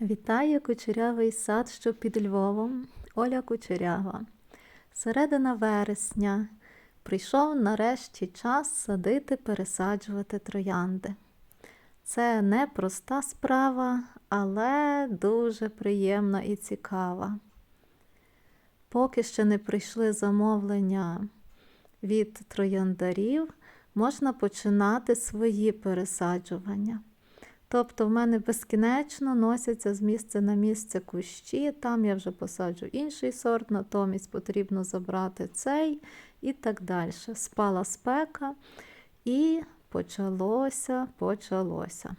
Вітаю кучерявий сад, що під Львовом. Оля Кучерява. Середина вересня. Прийшов нарешті час садити, пересаджувати троянди. Це не проста справа, але дуже приємна і цікава. Поки ще не прийшли замовлення від трояндарів, можна починати свої пересаджування. Тобто в мене безкінечно носяться з місця на місце кущі, там я вже посаджу інший сорт, натомість потрібно забрати цей і так далі. Спала спека і почалося, почалося.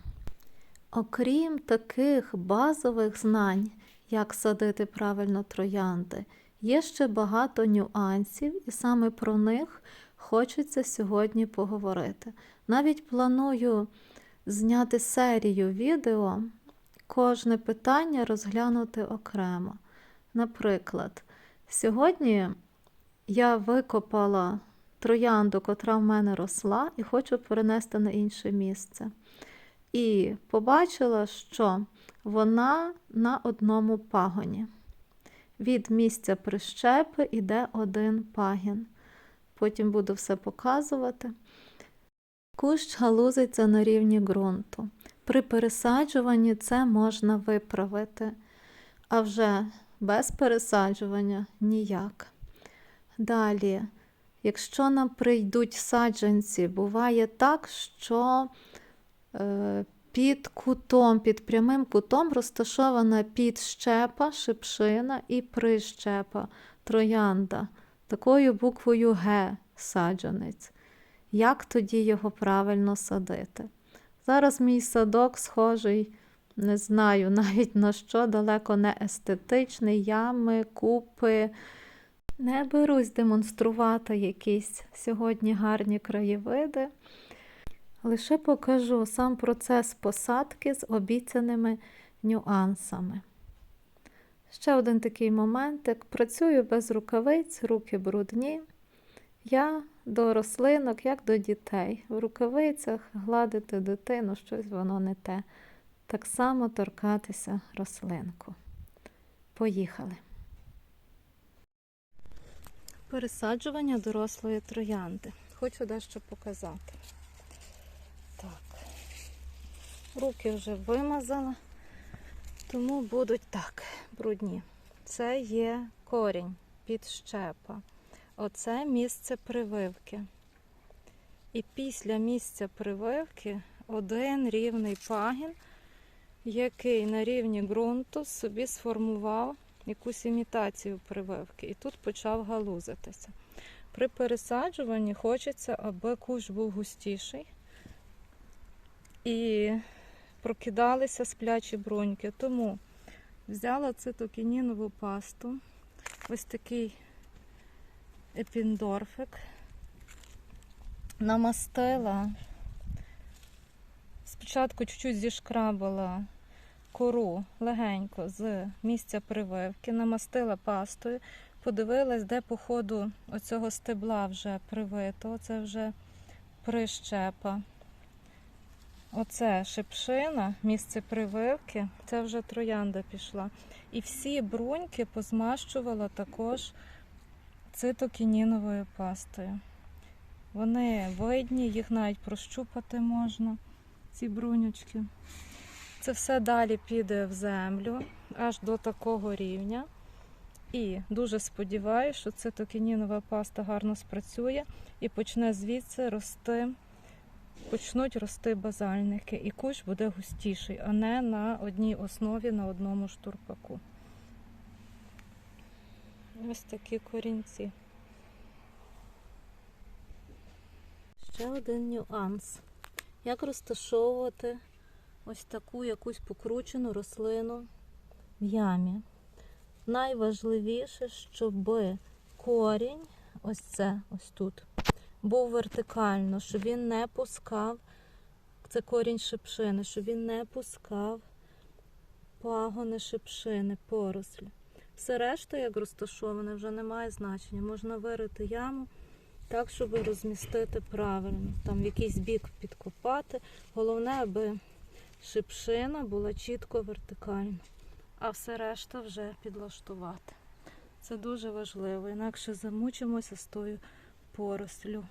Окрім таких базових знань, як садити правильно троянди, є ще багато нюансів, і саме про них хочеться сьогодні поговорити. Навіть планую зняти серію відео, кожне питання розглянути окремо. Наприклад, сьогодні я викопала троянду, котра в мене росла, і хочу перенести на інше місце. І побачила, що вона на одному пагоні. Від місця прищепи йде один пагін. Потім буду все показувати. Кущ галузиться на рівні ґрунту. При пересаджуванні це можна виправити, а вже без пересаджування ніяк. Далі, якщо нам прийдуть саджанці, буває так, що е, під кутом, під прямим кутом розташована підщепа, шипшина і прищепа, троянда, такою буквою Г саджанець. Як тоді його правильно садити? Зараз мій садок схожий, не знаю навіть на що, далеко не естетичний, ями, купи. Не берусь демонструвати якісь сьогодні гарні краєвиди. Лише покажу сам процес посадки з обіцяними нюансами. Ще один такий моментик. Працюю без рукавиць, руки брудні. Я до рослинок, як до дітей. В рукавицях гладити дитину, щось воно не те. Так само торкатися рослинку. Поїхали. Пересаджування дорослої троянди. Хочу дещо показати. Так. Руки вже вимазала, тому будуть так, брудні. Це є корінь, підщепа. Оце місце прививки. І після місця прививки один рівний пагін, який на рівні ґрунту собі сформував якусь імітацію прививки. І тут почав галузитися. При пересаджуванні хочеться, аби кущ був густіший і прокидалися сплячі бруньки. Тому взяла цитокінінову пасту, ось такий епіндорфик, намастила, спочатку чуть-чуть зішкрабала кору легенько з місця прививки, намастила пастою, подивилась, де по ходу оцього стебла вже привито, це вже прищепа. Оце шипшина, місце прививки, це вже троянда пішла. І всі бруньки позмащувала також цитокініновою пастою. Вони видні, їх навіть прощупати можна, ці брунючки. Це все далі піде в землю аж до такого рівня. І дуже сподіваюся, що цитокінінова паста гарно спрацює і почне звідси рости, почнуть рости базальники, і кущ буде густіший, а не на одній основі, на одному штурпаку. Ось такі корінці. Ще один нюанс. Як розташовувати ось таку якусь покручену рослину в ямі. Найважливіше, щоб корінь, ось це, ось тут, був вертикально, щоб він не пускав, це корінь шипшини, щоб він не пускав пагони шипшини, порослі. Все решта, як розташоване, вже не має значення. Можна вирити яму так, щоб розмістити правильно. Там в якийсь бік підкопати. Головне, аби шипшина була чітко вертикальна, а все решта вже підлаштувати. Це дуже важливо, інакше замучимося з тою порослю.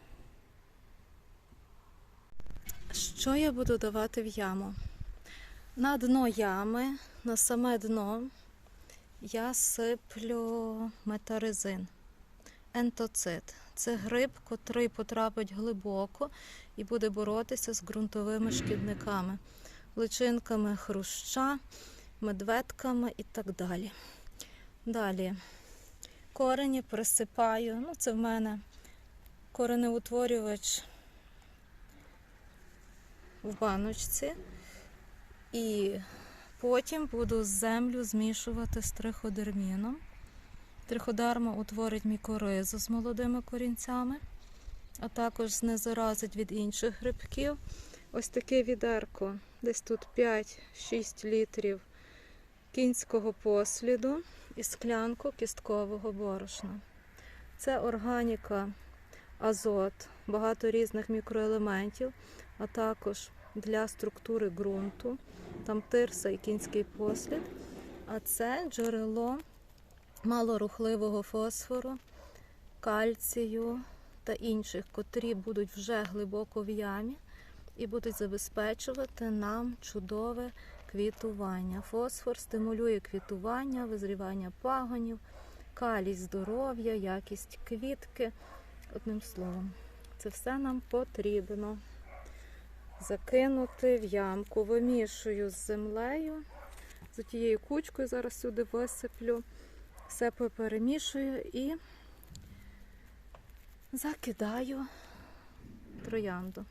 Що я буду давати в яму? На дно ями, на саме дно я сиплю метаризин, ентоцит. Це гриб, котрий потрапить глибоко і буде боротися з ґрунтовими шкідниками, личинками хруща, медведками і так далі. Далі корені присипаю. Ну, це в мене коренеутворювач в баночці. І потім буду землю змішувати з триходерміном. Триходерма утворить мікоризу з молодими корінцями, а також знезаразить від інших грибків. Ось таке відерко, десь тут 5-6 літрів кінського посліду і склянку кісткового борошна. Це органіка, азот, багато різних мікроелементів, а також для структури ґрунту, там тирса і кінський послід. А це джерело малорухливого фосфору, кальцію та інших, котрі будуть вже глибоко в ямі і будуть забезпечувати нам чудове квітування. Фосфор стимулює квітування, визрівання пагонів, калій здоров'я, якість квітки. Одним словом, це все нам потрібно закинути в ямку. Вимішую з землею, з тією кучкою зараз сюди висиплю, все перемішую і закидаю троянду.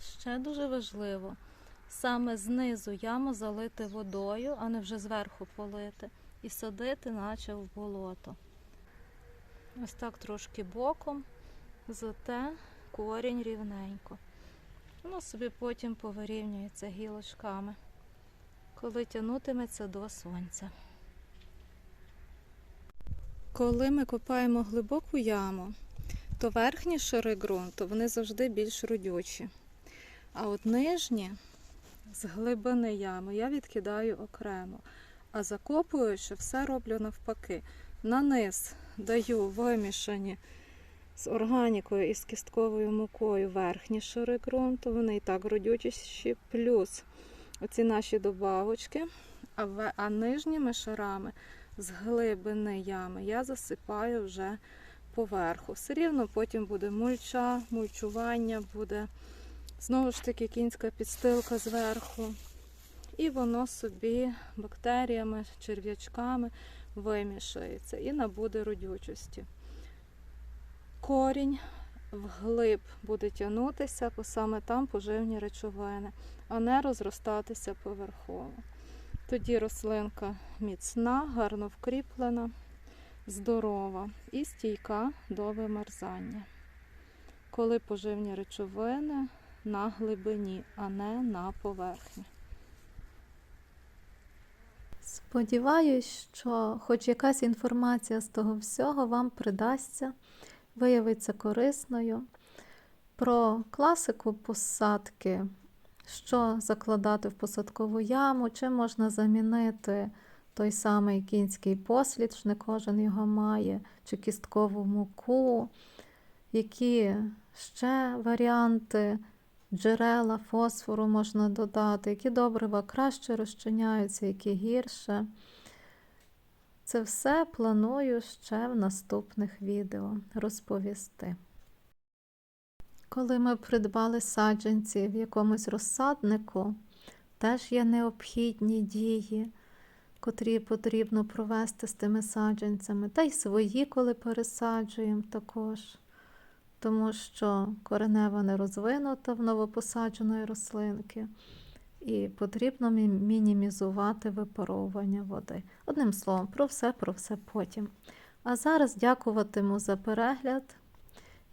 Ще дуже важливо саме знизу яму залити водою, а не вже зверху полити, і садити, наче в болото. Ось так трошки боком, зате корінь рівненько. Воно собі потім повирівнюється гілочками, коли тягнутиметься до сонця. Коли ми копаємо глибоку яму, то верхні шари ґрунту вони завжди більш родючі. А от нижні з глибини ями я відкидаю окремо. А закопуючи, все роблю навпаки. На низ даю вимішані з органікою і з кістковою мукою верхні шари ґрунту, вони і так родючіші, плюс оці наші добавочки, а, ве- а нижніми шарами з глибини ями я засипаю вже поверху. Все рівно потім буде мульча, мульчування, буде знову ж таки кінська підстилка зверху. І воно собі бактеріями, черв'ячками вимішається і набуде родючості. Корінь вглиб буде тягнутися, саме там поживні речовини, а не розростатися поверхово. Тоді рослинка міцна, гарно вкріплена, здорова і стійка до вимерзання. Коли поживні речовини на глибині, а не на поверхні. Сподіваюсь, що хоч якась інформація з того всього вам придасться, виявиться корисною. Про класику посадки, що закладати в посадкову яму, чи можна замінити той самий кінський послід, не кожен його має, чи кісткову муку, які ще варіанти джерела фосфору можна додати, які добрива краще розчиняються, які гірше. Це все планую ще в наступних відео. Розповісти. Коли ми придбали саджанці в якомусь розсаднику, теж є необхідні дії, котрі потрібно провести з тими саджанцями, та й свої, коли пересаджуємо також. Тому що коренева не розвинута в новопосадженої рослинки, і потрібно мінімізувати випаровування води. Одним словом, про все, про все потім. А зараз дякуватиму за перегляд.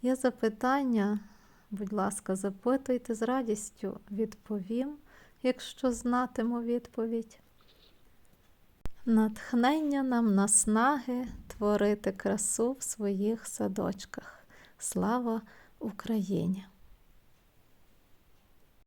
Є запитання, будь ласка, запитуйте з радістю, відповім, якщо знатиму відповідь. Натхнення нам наснаги творити красу в своїх садочках. Слава Україні!